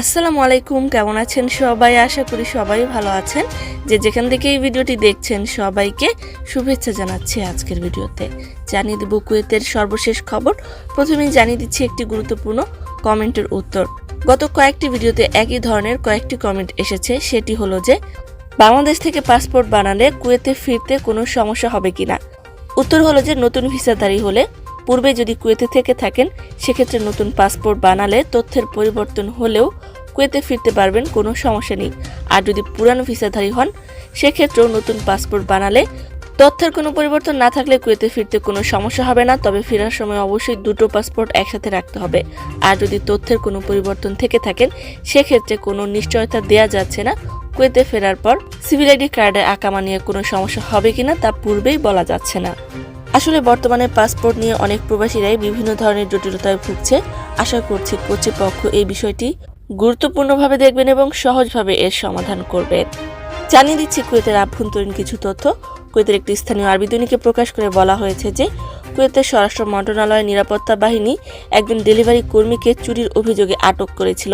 আসসালামু আলাইকুম, কেমন আছেন সবাই? আশা করি সবাই ভালো আছেন। যে যেখান থেকে এই ভিডিওটি দেখছেন সবাইকে শুভেচ্ছা জানাচ্ছি আজকের ভিডিওতে। জানিয়ে দেব কুয়েতের সর্বশেষ খবর। প্রথমেই জানিয়ে দিচ্ছি একটি গুরুত্বপূর্ণ কমেন্টের উত্তর। গত কয়েকটি ভিডিওতে একই ধরনের কয়েকটি কমেন্ট এসেছে। সেটি হলো যে, বাংলাদেশ থেকে পাসপোর্ট বানালে কুয়েতে ফিরতে কোনো সমস্যা হবে কিনা? উত্তর হলো যে, নতুন ভিসাধারী হলে পূর্বে যদি কুয়েতে থেকে থাকেন, সেক্ষেত্রে নতুন পাসপোর্ট বানালে তথ্যের পরিবর্তন হলেও কুয়েতে ফিরতে পারবেন, কোনো সমস্যা নেই। আর যদি পুরানো ভিসাধারী হন, সেক্ষেত্রেও নতুন পাসপোর্ট বানালে তথ্যের কোনো পরিবর্তন না থাকলে কুয়েতে ফিরতে কোনো সমস্যা হবে না। তবে ফেরার সময় অবশ্যই দুটো পাসপোর্ট একসাথে রাখতে হবে। আর যদি তথ্যের কোনো পরিবর্তন থেকে থাকেন, সেক্ষেত্রে কোনো নিশ্চয়তা দেওয়া যাচ্ছে না। কুয়েতে ফেরার পর সিভিল আইডি কার্ডে আকামা নিয়ে কোনো সমস্যা হবে কিনা তা পূর্বেই বলা যাচ্ছে না। আসলে বর্তমানে পাসপোর্ট নিয়ে অনেক প্রবাসীরাই বিভিন্ন ধরনের জটিলতায় ভুগছে। আশা করছি কর্তৃপক্ষ এই বিষয়টি গুরুত্বপূর্ণভাবে দেখবেন এবং সহজভাবে এর সমাধান করবেন। জানিয়ে দিচ্ছি কুয়েতের আভ্যন্তরীণ কিছু তথ্য। কুয়েতের একটি স্থানীয় আরবি দৈনিকে প্রকাশ করে বলা হয়েছে যে, কুয়েতের স্বরাষ্ট্র মন্ত্রণালয়ের নিরাপত্তা বাহিনী একজন ডেলিভারি কর্মীকে চুরির অভিযোগে আটক করেছিল।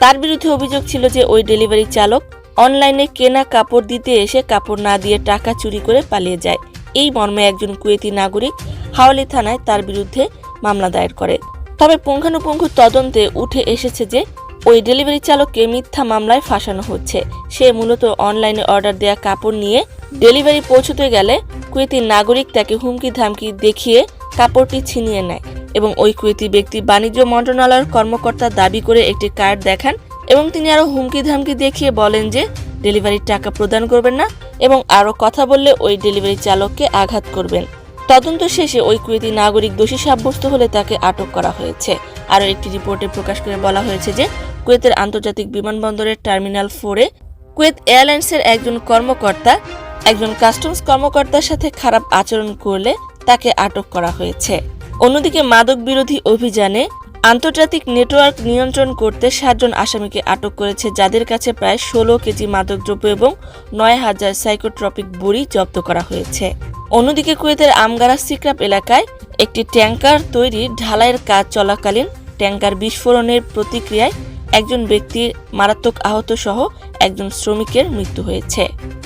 তার বিরুদ্ধে অভিযোগ ছিল যে, ওই ডেলিভারি চালক অনলাইনে কেনা কাপড় দিতে এসে কাপড় না দিয়ে টাকা চুরি করে পালিয়ে যায়। এই মর্মে একজন কুয়েতি নাগরিক হাওলি থানায় তার বিরুদ্ধে মামলা দায়ের করে। তবে পুঙ্খানুপুঙ্খ তদন্তে উঠে এসেছে যে, ওই ডেলিভারি চালককে মিথ্যা মামলায় ফাঁসানো হচ্ছে। সে মূলত অনলাইনে অর্ডার দেয়া কাপড় নিয়ে ডেলিভারি পৌঁছতে গেলে কুয়েতি নাগরিক তাকে হুমকি ধামকি দেখিয়ে কাপড়টি ছিনিয়ে নেয় এবং ওই কুয়েতি ব্যক্তি বাণিজ্য মন্ত্রণালয়ের কর্মকর্তা দাবি করে একটি কার্ড দেখান এবং তিনি আরও হুমকি ধামকি দেখিয়ে বলেন যে, ডেলিভারির টাকা প্রদান করবেন না এবং আরও কথা বললে ওই ডেলিভারি চালককে আঘাত করবেন। তদন্ত শেষে ওই কুয়েতি নাগরিক দোষী সাব্যস্ত হলে তাকে আটক করা হয়েছে। আরও একটি রিপোর্টে প্রকাশ করে বলা হয়েছে যে, কুয়েতের আন্তর্জাতিক বিমানবন্দরের টার্মিনাল ফোরে কুয়েত এয়ারলাইন্সের একজন কর্মকর্তা, একজন কাস্টমস কর্মকর্তার সাথে খারাপ আচরণ করলে তাকে আটক করা হয়েছে। অন্যদিকে মাদক বিরোধী অভিযানে আন্তর্জাতিক নেটওয়ার্ক নিয়ন্ত্রণ করতে সাতজন আসামিকে আটক করেছে, যাদের কাছে প্রায় ষোলো কেজি মাদকদ্রব্য এবং নয় হাজার সাইকোট্রপিক বড়ি জব্দ করা হয়েছে। অন্যদিকে কুয়েতের আমগারা সিক্রাপ এলাকায় একটি ট্যাঙ্কার তৈরির ঢালাইয়ের কাজ চলাকালীন ট্যাঙ্কার বিস্ফোরণের প্রতিক্রিয়ায় একজন ব্যক্তির মারাত্মক আহত সহ একজন শ্রমিকের মৃত্যু হয়েছে।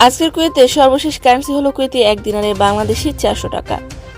আজকের কুয়েতে সর্বশেষ কারেন্সি হলো কুয়েতে এক দিনারে বাংলাদেশি চারশো টাকা।